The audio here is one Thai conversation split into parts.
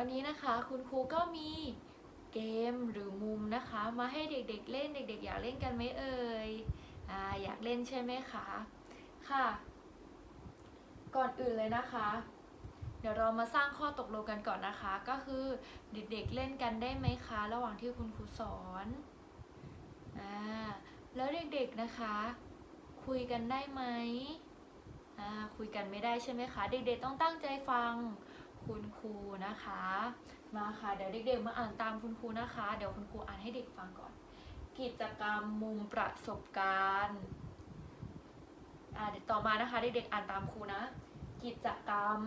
วันนี้นะคะคุณครูก็มีเกมหรือมุมนะคะ มาให้เด็กๆเล่นเด็ก ๆ อยากเล่นกันไหมเอ่ยออยากเล่นใช่ไหมคะค่ะ ก่อนอื่นเลยนะคะ เดี๋ยวเรามาสร้างข้อตกลงกันก่อนนะคะ ก็คือเด็กๆเล่นกันได้ไหมคะ ระหว่างที่คุณครูสอนอ่าแล้วเด็กๆนะคะ คุยกันได้ไหมอ่าคุยกันไม่ได้ใช่ไหมคะ เด็กๆต้องตั้งใจฟัง คุณครูนะคะ มาค่ะเดี๋ยวเด็กๆมาอ่านตามคุณครูนะคะ เดี๋ยวคุณครูอ่านให้เด็กฟังก่อน กิจกรรมมุมประสบการณ์อ่าเดี๋ยวต่อมานะคะเด็กๆอ่านตามครูนะ กิจกรรม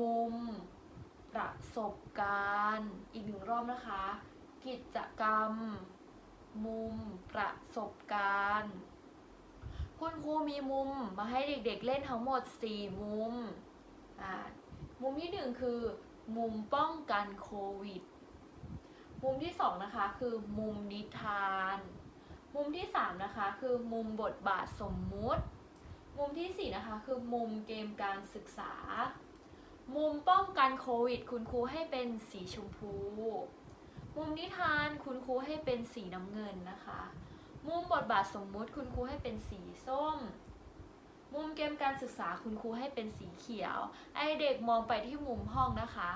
มุม ประสบการณ์ อีกหนึ่งรอบนะคะ กิจกรรม มุม ประสบการณ์ คุณครูมีมุมมาให้เด็กๆเล่นทั้งหมด 4 มุมอ่า มุมที่1คือมุมป้องกันโควิด มุมที่2นะคะคือมุมนิทาน มุมที่3นะคะคือมุมบทบาทสมมุติ มุมที่4นะคะคือมุมเกมการศึกษา มุมป้องกันโควิด คุณครูให้เป็นสีชมพู มุมนิทานคุณครูให้เป็นสีน้ำเงินนะคะ มุมบทบาทสมมุติคุณครูให้เป็นสีส้ม มุมเกมการศึกษาคุณครูให้เป็นสีเขียว ไอเด็กมองไปที่มุมห้องนะคะ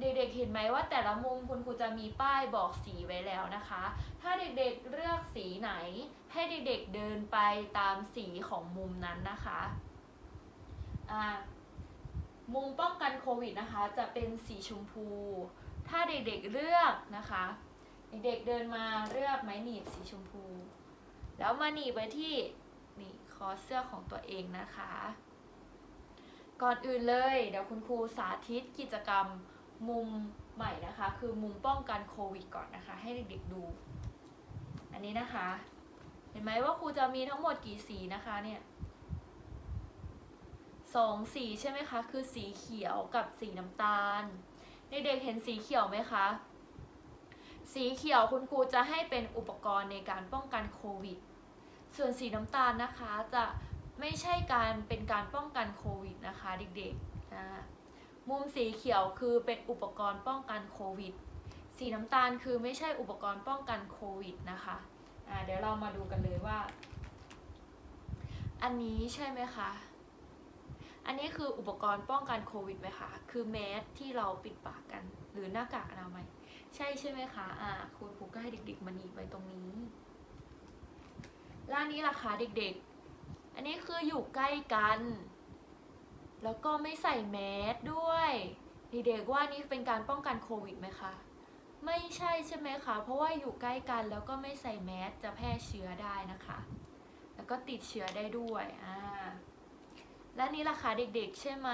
เด็กๆเห็นไหมว่าแต่ละมุมคุณครูจะมีป้ายบอกสีไว้แล้วนะคะ ถ้าเด็กๆเลือกสีไหน ให้เด็กๆเดินไปตามสีของมุมนั้นนะคะอ่ามุมป้องกันโควิดนะคะ จะเป็นสีชมพู ถ้าเด็กๆเลือกนะคะ เด็กๆเดินมาเลือกไม้หนีบสีชมพู แล้วมาหนีบไว้ที่ อเสื้อของตัวเองนะคะ ก่อนอื่นเลยเดี๋ยวคุณครูสาธิตกิจกรรมมุมใหม่นะคะ คือมุมป้องกันโควิดก่อนนะคะ ให้เด็กๆดู อันนี้นะคะ เห็นไหมว่าครูจะมีทั้งหมดกี่สีนะคะเนี่ยสองสีใช่ไหมคะ คือสีเขียวกับสีน้ำตาล เด็กๆเห็นสีเขียวไหมคะ สีเขียวคุณครูจะให้เป็นอุปกรณ์ในการป้องกันโควิด ส่วนสีน้ำตาลนะคะจะไม่ใช่การเป็นการป้องกันโควิดนะคะเด็กๆอ่ามุมสีเขียวคือเป็นอุปกรณ์ป้องกันโควิด สีน้ำตาลคือไม่ใช่อุปกรณ์ป้องกันโควิดนะคะเดี๋ยวเรามาดูกันเลยว่า อันนี้ใช่ไหมคะ อันนี้คืออุปกรณ์ป้องกันโควิดไหมคะ คือแมสที่เราปิดปากกัน หรือหน้ากากอนามัย ใช่ใช่ไหมคะ อ่าคุณครูก็ให้เด็กๆมาหนีไว้ตรงนี้ ล่านนี้ล่ะคะเด็กๆ อันนี้คืออยู่ใกล้กัน แล้วก็ไม่ใส่แมสด้วยเด็กๆว่านี่เป็นการป้องกันโควิดไหมคะ ไม่ใช่ใช่ไหมคะ เพราะว่าอยู่ใกล้กันแล้วก็ไม่ใส่แมสจะแพร่เชื้อได้นะคะ แล้วก็ติดเชื้อได้ด้วยอ่าและนี่ล่ะคะเด็กๆ ใช่ไหม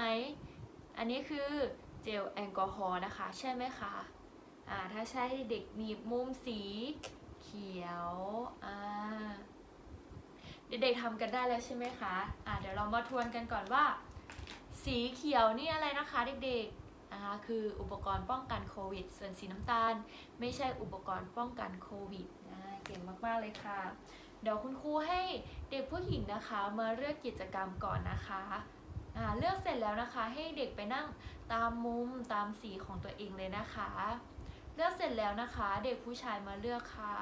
อันนี้คือเจลแอลกอฮอล์นะคะ ใช่ไหมคะอ่าถ้าใช่เด็กหนีบมุมสีเขียวอ่า เด็กๆทำกันได้แล้วใช่ไหมคะอ่าเดี๋ยวเรามาทวนกันก่อนว่า สีเขียวนี่อะไรนะคะเด็กๆอ่าคืออุปกรณ์ป้องกันโควิด ส่วนสีน้ำตาล ไม่ใช่อุปกรณ์ป้องกันโควิดอ่าเก่งมากๆเลยค่ะ เดี๋ยวคุณครูให้เด็กผู้หญิงนะคะมาเลือกกิจกรรมก่อนนะคะอ่าเลือกเสร็จแล้วนะคะ ให้เด็กไปนั่งตามมุมตามสีของตัวเองเลยนะคะ เลือกเสร็จแล้วนะคะ เด็กผู้ชายมาเลือกค่ะ